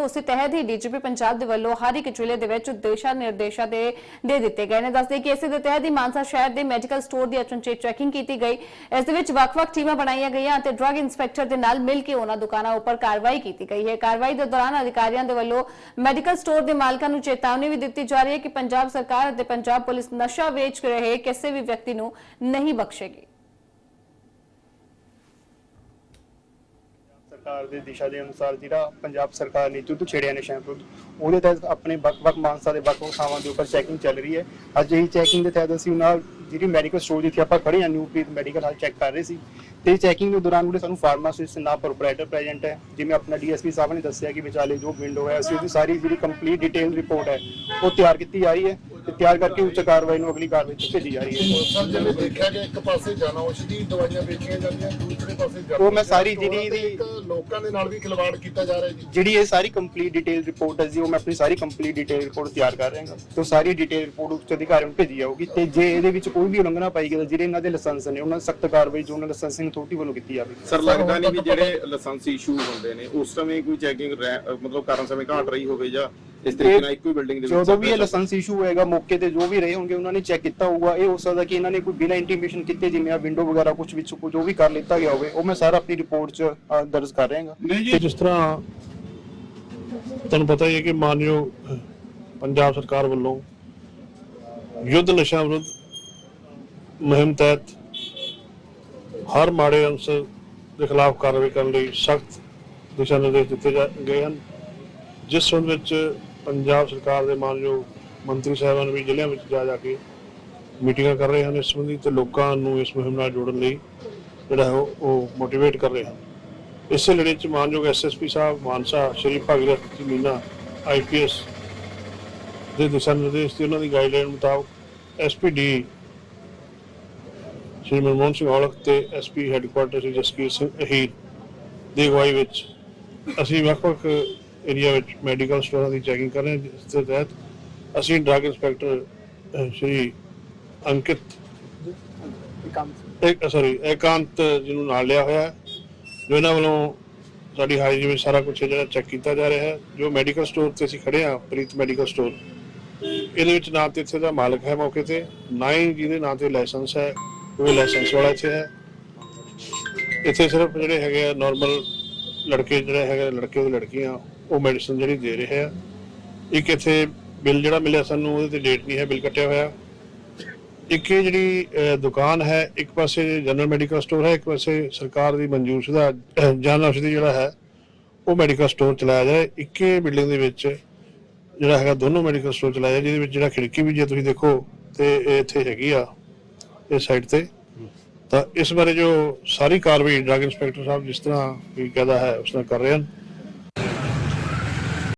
ਉਸੇ ਤਹਿਤ ਹੀ ਡੀਜੀਪੀ ਪੰਜਾਬ ਦੇ ਵੱਲੋਂ ਹਰ ਇੱਕ ਜ਼ਿਲ੍ਹੇ ਦੇ ਵਿੱਚ ਦਿਸ਼ਾ ਨਿਰਦੇਸ਼ਾਂ ਦੇ ਦੇ ਦਿੱਤੇ ਗਏ ਨੇ। ਦੱਸਦੇ ਕਿ ਇਸੇ ਦੇ ਤਹਿਤ ਹੀ ਮਾਨਸਾ ਸ਼ਹਿਰ ਦੇ ਮੈਡੀਕਲ ਸਟੋਰ ਦੀ ਅਚਨਚੇਤ ਚੈਕਿੰਗ ਕੀਤੀ ਗਈ। ਇਸ ਦੇ ਵਿੱਚ ਵੱਖ-ਵੱਖ ਟੀਮਾਂ ਬਣਾਈਆਂ ਗਈਆਂ ਅਤੇ ਡਰੱਗ ਇੰਸਪੈਕਟਰ ਦੇ ਨਾਲ ਮਿਲ ਕੇ ਉਹਨਾਂ ਦੁਕਾਨਾਂ ਉੱਪਰ ਕਾਰਵਾਈ ਕੀਤੀ ਗਈ ਹੈ। ਕਾਰਵਾਈ ਦੇ ਦੌਰਾਨ ਅਧਿਕਾਰੀਆਂ ਦੇ ਵੱਲੋਂ ਮੈਡੀਕਲ ਸਟੋਰ ਦੇ ਮਾਲਕਾਂ ਨੂੰ ਚੇਤਾਵਨੀ ਵੀ ਦਿੱਤੀ ਜਾ ਰਹੀ ਹੈ ਕਿ ਪੰਜਾਬ ਸਰਕਾਰ ਅਤੇ ਪੰਜਾਬ ਪੁਲਿਸ ਨਸ਼ਾ ਵੇਚ ਰਹੇ ਕਿਸੇ ਵੀ ਵਿਅਕਤੀ ਨੂੰ ਨਹੀਂ ਬਖਸ਼ੇਗੀ। ਸਰਕਾਰ ਦੇ ਦਿਸ਼ਾ ਦੇ ਅਨੁਸਾਰ ਜਿਹੜਾ ਪੰਜਾਬ ਸਰਕਾਰ ਨੇ ਯੁੱਧ ਛੇੜਿਆ ਨਸ਼ਿਆਂ ਵਿਰੁੱਧ, ਉਹਦੇ ਤਹਿਤ ਆਪਣੇ ਵੱਖ-ਵੱਖ ਮਾਨਸਾ ਦੇ ਵੱਖ-ਵੱਖ ਥਾਵਾਂ ਦੇ ਉੱਪਰ ਚੈਕਿੰਗ ਚੱਲ ਰਹੀ ਹੈ। ਅੱਜ ਇਹ ਚੈਕਿੰਗ ਦੇ ਤਹਿਤ ਅਸੀਂ ਉਹਨਾਂ ਜਿਹੜੀ ਮੈਡੀਕਲ ਸਟੋਰ ਜਿੱਥੇ ਆਪਾਂ ਖੜੇ ਹਾਂ ਨਿਊਪ੍ਰੀਤ ਮੈਡੀਕਲ ਹਾਲ ਚੈੱਕ ਕਰ ਰਹੇ ਸੀ। ਤੇ ਚੈਕਿੰਗ ਦੇ ਦੌਰਾਨ ਉਹਦੇ ਸਾਨੂੰ ਫਾਰਮਾਸਿਸਟ ਨਾ ਪ੍ਰੋਪਰਾਈਟਰ ਪ੍ਰੈਜ਼ੈਂਟ ਹੈ, ਜਿਵੇਂ ਆਪਣਾ ਡੀਐਸਪੀ ਸਾਹਿਬ ਨੇ ਦੱਸਿਆ ਕਿ ਵਿਚਾਲੇ ਜੋ ਵਿੰਡੋ ਹੈ, ਅਸੀਂ ਉਹਦੀ ਸਾਰੀ ਜਿਹੜੀ ਕੰਪਲੀਟ ਡਿਟੇਲ ਰਿਪੋਰਟ ਹੈ, ਉਹ ਤਿਆਰ ਕੀਤੀ ਜਾ ਰਹੀ ਹੈ। ਤੇ ਤਿਆਰ ਕਰਕੇ ਉੱਚ ਕਾਰਵਾਈ ਨੂੰ ਅਗਲੀ ਕਾਰਵਾਈ 'ਚ ਭੇਜੀ ਜਾ ਰਹੀ ਹੈ। ਸਰ ਜਿਵੇਂ ਦੇਖਿਆ ਕਿ ਇੱਕ ਪਾਸੇ ਜਨ ਔਸ਼ਧੀ ਦਵਾਈਆਂ ਵੇਚੀਆਂ ਜਾਂਦੀਆਂ ਦੂਸਰੇ ਪਾਸੇ ਜਨ ਉਹ ਮੈਂ ਸਾਰੀ ਜਿਹੜੀ ਤੇ ਇੱਕ ਲੋਕਾਂ ਦੇ ਨਾਲ ਵੀ ਖਿਲਵਾੜ ਕੀਤਾ ਜਾ ਰਿਹਾ ਜੀ। ਜਿਹੜੀ ਇਹ ਸਾਰੀ ਕੰਪਲੀਟ ਡਿਟੇਲ ਰਿਪੋਰਟ ਹੈ ਜੀ ਉਹ ਮੈਂ ਆਪਣੀ ਸਾਰੀ ਕੰਪਲੀਟ ਡਿਟੇਲ ਰਿਪੋਰਟ ਤਿਆਰ ਕਰ ਰਿਹਾ ਹਾਂ। ਤੇ ਸਾਰੀ ਡਿਟੇਲ ਰਿਪੋਰਟ ਉੱਚ ਅਧਿਕਾਰੀਆਂ ਨੂੰ ਭੇਜੀ ਜਾਊਗੀ ਤੇ ਜੇ ਇਹਦੇ ਵਿੱਚ ਕੋਈ ਵੀ ਉਲੰਘਣਾ ਪਾਈ ਗਈ ਤਾਂ ਜਿਹੜੇ ਇਹਨਾਂ ਦੇ ਲਾਇਸੈਂਸ ਨੇ ਉਹਨਾਂ ਸਖਤ ਕਾਰਵਾਈ ਜੋ ਉਹਨਾਂ ਲਾਇਸੈਂਸਿੰਗ ਅਥਾਰਟੀ ਵੱਲੋਂ ਕੀਤੀ ਜਾਵੇ। ਸਰ ਲੱਗਦਾ ਨਹੀਂ ਵੀ ਜਿਹੜੇ ਲਾਇਸੈਂਸ ਇਸ਼ੂ ਹੁੰਦੇ ਨੇ ਉਸ ਸਮੇਂ ਕੋਈ ਚੈਕਿੰਗ ਮਤਲਬ ਕਰਨ ਸਮੇਂ ਘਾਟ ਰਹੀ ਹੋਵੇ ਜਾਂ ਇਸ ਤਰੀਕੇ ਨਾਲ ਇੱਕੋ ਹੀ ਬਿਲਡਿੰਗ ਦੇ ਵਿੱਚ ਜਦੋਂ ਵੀ ਇਹ ਲਾਇਸੈਂਸ ਇਸ਼ੂ ਹੋਏਗਾ ਮੌਕੇ ਤੇ ਜੋ ਵੀ ਰਹੇ ਹੋਣਗੇ ਉਹਨਾਂ ਨੇ ਚੈੱਕ ਕੀਤਾ ਹੋਊਗਾ। ਇਹ ਹੋ ਸਕਦਾ ਕਿ ਇਹਨਾਂ ਨੇ ਕੋਈ ਬਿਨਾਂ ਇੰਟੀਮੇਸ਼ਨ ਕੀਤੇ ਜਿਵੇਂ ਆ ਵਿੰਡੋ ਵਗੈਰਾ ਕੁਝ ਵਿੱਚ ਜੋ ਵੀ ਕਰ ਲਿੱਤਾ ਗਿਆ ਹੋਵੇ ਉਹ ਮੈਂ ਸਾਰਾ ਆਪਣੀ ਰਿਪੋਰਟ 'ਚ ਅ, ਦਰਜ ਕਰ ਰਿਹਾ ਹਾਂ ਤੇ ਜਿਸ ਤਰ੍ਹਾਂ ਤੁਹਾਨੂੰ ਪਤਾ ਹੀ ਹੈ ਕਿ ਮਾਨਯੋਗ ਪੰਜਾਬ ਸਰਕਾਰ ਵੱਲੋਂ ਯੁੱਧ ਨਸ਼ਾ ਵਿਰੁੱਧ ਮੁਹਿੰਮ ਤਹਿਤ ਹਰ ਮਾੜੇ ਅੰਸਰ ਦੇ ਖਿਲਾਫ ਕਾਰਵਾਈ ਕਰਨ ਲਈ ਸਖਤ ਦਿਸ਼ਾ ਨਿਰਦੇਸ਼ ਦਿੱਤੇ ਜਾ- ਗਏ ਹਨ। ਜਿਸ ਸੰਬੰਧ ਵਿੱਚ ਪੰਜਾਬ ਸਰਕਾਰ ਦੇ ਮਾਨਯੋਗ ਮੰਤਰੀ ਸਾਹਿਬਾਨ ਵੀ ਜ਼ਿਲ੍ਹਿਆਂ ਵਿੱਚ ਜਾ ਜਾ ਕੇ ਮੀਟਿੰਗਾਂ ਕਰ ਰਹੇ ਹਨ ਇਸ ਸੰਬੰਧੀ ਤੇ ਲੋਕਾਂ ਨੂੰ ਇਸ ਮੁਹਿੰਮ ਨਾਲ ਜੋੜਨ ਲਈ ਜਿਹੜਾ ਉਹ- ਉਹ ਮੋਟੀਵੇਟ ਕਰ ਰਹੇ ਹਨ। ਇਸੇ ਲੜੀ ਚ ਮਾਨਯੋਗ ਐਸਐਸਪੀ ਸਾਹਿਬ, ਮਾਨਸਾ ਸ਼੍ਰੀ ਭਗਤ ਜੀ ਮੀਨਾ ਆਈਪੀਐਸ ਦੇ ਦਿਸ਼ਾ ਨਿਰਦੇਸ਼ ਤੇ ਉਹਨਾਂ ਦੀ ਗਾਈਡਲਾਈਨ ਮੁਤਾਬਕ ਐਸਪੀਡੀ ਸ਼੍ਰੀ ਮਨਮੋਹਨ ਸਿੰਘ ਔਲਖ ਤੇ ਐਸਪੀ ਹੈੱਡਕੁਆਰਟਰ ਸ਼੍ਰੀ ਜਸਕੀਰ ਸਿੰਘ ਅਹੀਰ ਦੀ ਅਗਵਾਈ ਵਿੱਚ ਅਸੀਂ ਵੱਖ-ਵੱਖ ਏਰੀਆ ਵਿੱਚ ਮੈਡੀਕਲ ਸਟੋਰਾਂ ਦੀ ਚੈਕਿੰਗ ਕਰ ਰਹੇ ਹਾਂ ਜਿਸ ਦੇ ਤਹਿਤ ਅਸੀਂ ਡਰੱਗ ਇੰਸਪੈਕਟਰ ਸ਼੍ਰੀ ਅੰਕਿਤ ਇੱਕ ਸੌਰੀ ਇਕਾਂਤ ਜਿਹਨੂੰ ਨਾਲ ਲਿਆ ਹੋਇਆ ਹੈ ਜੋ ਇਹਨਾਂ ਵੱਲੋਂ ਸਾਡੀ ਹਾਜ਼ਰੀ ਵਿੱਚ ਸਾਰਾ ਕੁਝ ਜਿਹੜਾ ਚੈੱਕ ਕੀਤਾ ਜਾ ਰਿਹਾ ਹੈ ਜੋ ਮੈਡੀਕਲ ਸਟੋਰ ਤੇ ਅਸੀਂ ਖੜੇ ਹਾਂ ਪ੍ਰੀਤ ਮੈਡੀਕਲ ਸਟੋਰ ਇਹਦੇ ਵਿੱਚ ਨਾ ਤੇ ਇੱਥੇ ਦਾ ਮਾਲਕ ਹੈ ਮੌਕੇ ਤੇ ਨਾ ਹੀ ਜਿਹਦੇ ਨਾਂ ਤੇ ਲਾਇਸੈਂਸ ਹੈ ਉਹ ਲਾਇਸੈਂਸ ਵਾਲਾ ਇੱਥੇ ਹੈ। ਇੱਥੇ ਸਿਰਫ ਜਿਹੜੇ ਹੈਗੇ ਆ ਨਾਰਮਲ ਲੜਕੇ ਜਿਹੜੇ ਹੈਗੇ ਲੜਕੇ ਤੇ ਲੜਕੀਆਂ ਉਹ ਮੈਡੀਸਨ ਜਿਹੜੀ ਦੇ ਰਹੇ ਆ। ਇੱਕ ਇੱਥੇ ਬਿੱਲ ਜਿਹੜਾ ਮਿਲਿਆ ਸਾਨੂੰ, ਉਹਦੇ ਤੇ ਡੇਟ ਨਹੀਂ ਹੈ, ਬਿੱਲ ਕੱਟਿਆ ਹੋਇਆ। ਇੱਕ ਇਹ ਜਿਹੜੀ ਦੁਕਾਨ ਹੈ, ਇੱਕ ਪਾਸੇ ਜਨਰਲ ਮੈਡੀਕਲ ਸਟੋਰ ਹੈ, ਇੱਕ ਪਾਸੇ ਸਰਕਾਰ ਦੀ ਮਨਜੂਰ ਸ਼ੁਦਾ ਜਨ ਔਸ਼ਧੀ ਜਿਹੜਾ ਹੈ, ਉਹ ਮੈਡੀਕਲ ਸਟੋਰ ਚਲਾਇਆ ਜਾ ਰਿਹਾ ਇੱਕੇ ਬਿਲਡਿੰਗ ਦੇ ਵਿੱਚ ਜਿਹੜਾ ਹੈਗਾ, ਦੋਨੋਂ ਮੈਡੀਕਲ ਸਟੋਰ ਚਲਾਇਆ ਜਾ ਜਿਹਦੇ ਵਿੱਚ ਜਿਹੜਾ ਖਿੜਕੀ ਵੀ ਜੇ ਤੁਸੀਂ ਦੇਖੋ, ਤੇ ਇਹ ਇੱਥੇ ਹੈਗੀ ਆ, ਇਸ ਸਾਈਡ ਤੇ। ਤਾਂ ਇਸ ਬਾਰੇ ਜੋ ਸਾਰੀ ਕਾਰਵਾਈ ਡਰੱਗ ਇੰਸਪੈਕਟਰ ਸਾਹਿਬ ਜਿਸ ਤਰ੍ਹਾਂ ਵੀ ਕਹਦਾ ਹੈ, ਉਸ ਤਰ੍ਹਾਂ ਕਰ ਰਹੇ ਹਨ।